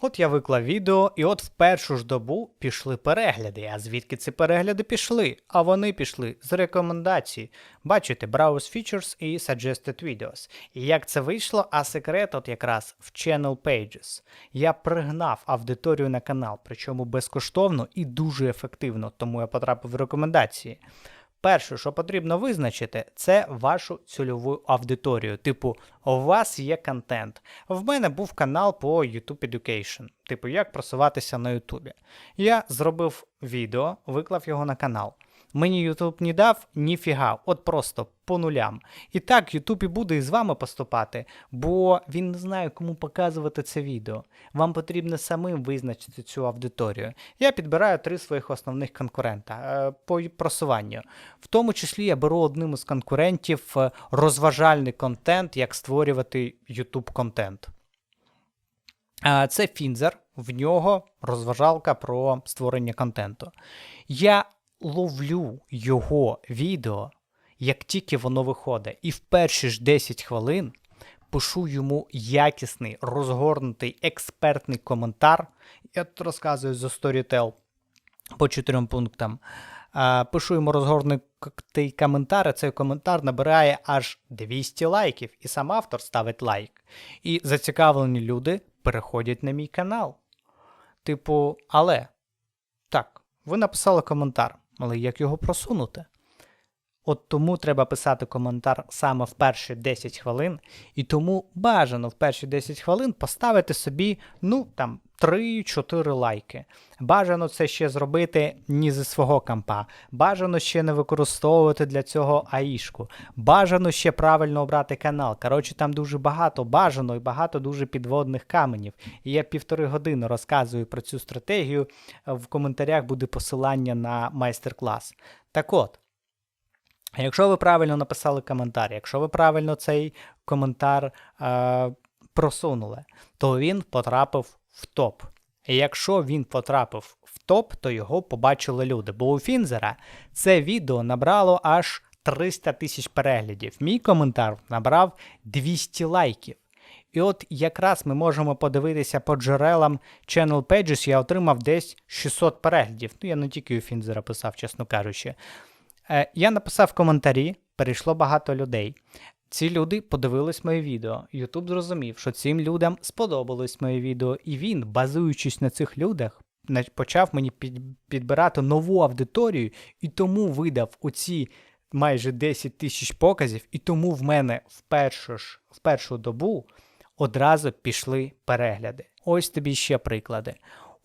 От я виклав відео, і от в першу ж добу пішли перегляди. А звідки ці перегляди пішли? А вони пішли з рекомендацій. Бачите, Browse Features і Suggested Videos. І як це вийшло? А секрет от якраз в Channel Pages. Я пригнав аудиторію на канал, причому безкоштовно і дуже ефективно, тому я потрапив в рекомендації. Перше, що потрібно визначити, це вашу цільову аудиторію. Типу, у вас є контент. В мене був канал по YouTube Education, типу, як просуватися на YouTube. Я зробив відео, виклав його на канал. Мені YouTube не дав ніфіга, от просто по нулям. І так YouTube і буде з вами поступати, бо він не знає, кому показувати це відео. Вам потрібно самим визначити цю аудиторію. Я підбираю три своїх основних конкурента е, по просуванню. В тому числі я беру одним із конкурентів е, розважальний контент, як створювати YouTube контент. А, Це Фінзер, в нього розважалка про створення контенту. Я ловлю його відео, як тільки воно виходить, і в перші ж 10 хвилин пишу йому якісний, розгорнутий експертний коментар. Я тут розказую за Storytel по чотирьом пунктам. Пишу йому розгорнутий коментар, і цей коментар набирає аж 200 лайків, і сам автор ставить лайк. І зацікавлені люди переходять на мій канал. Типу, але так, ви написали коментар, але як його просунути? От тому треба писати коментар саме в перші 10 хвилин, і тому бажано в перші 10 хвилин поставити собі, ну там, 3-4 лайки. Бажано це ще зробити не зі свого компа. Бажано ще не використовувати для цього аїшку. Бажано ще правильно обрати канал. Коротше, там дуже багато бажано і багато дуже підводних каменів. І я півтори години розказую про цю стратегію. В коментарях буде посилання на майстер-клас. Так от. Якщо ви правильно написали коментар, якщо ви правильно цей коментар е, просунули, то він потрапив в топ. І якщо він потрапив в топ, то його побачили люди. Бо у Фінзера це відео набрало аж 300 тисяч переглядів. Мій коментар набрав 200 лайків. І от якраз ми можемо подивитися по джерелам Channel Pages, я отримав десь 600 переглядів. Ну, я не тільки у Фінзера писав, чесно кажучи. Е, Я написав коментарі, перейшло багато людей. Ці люди подивились моє відео. Ютуб зрозумів, що цим людям сподобалось моє відео, і він, базуючись на цих людях, почав мені під, підбирати нову аудиторію, і тому видав оці майже 10 тисяч показів, і тому в мене в першу ж в першу добу одразу пішли перегляди. Ось тобі ще приклади.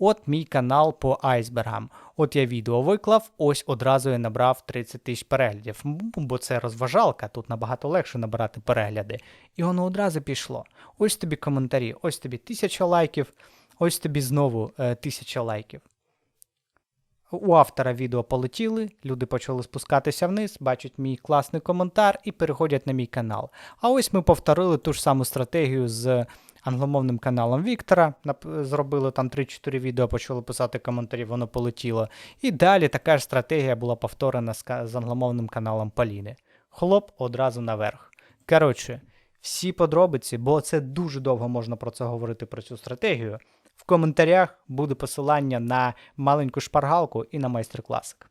От мій канал по айсбергам. От я відео виклав, ось одразу я набрав 30 тисяч переглядів. Бо це розважалка, тут набагато легше набирати перегляди. І воно одразу пішло. Ось тобі коментарі, ось тобі тисяча лайків, ось тобі знову е, тисяча лайків. У автора відео полетіли, люди почали спускатися вниз, бачать мій класний коментар і переходять на мій канал. А ось ми повторили ту ж саму стратегію з англомовним каналом Віктора. Зробили там 3-4 відео, почали писати коментарі, воно полетіло. І далі така ж стратегія була повторена з англомовним каналом Поліни. Хлоп одразу наверх. Коротше, всі подробиці, бо це дуже довго можна про це говорити, про цю стратегію. В коментарях буде посилання на маленьку шпаргалку і на майстер-класик.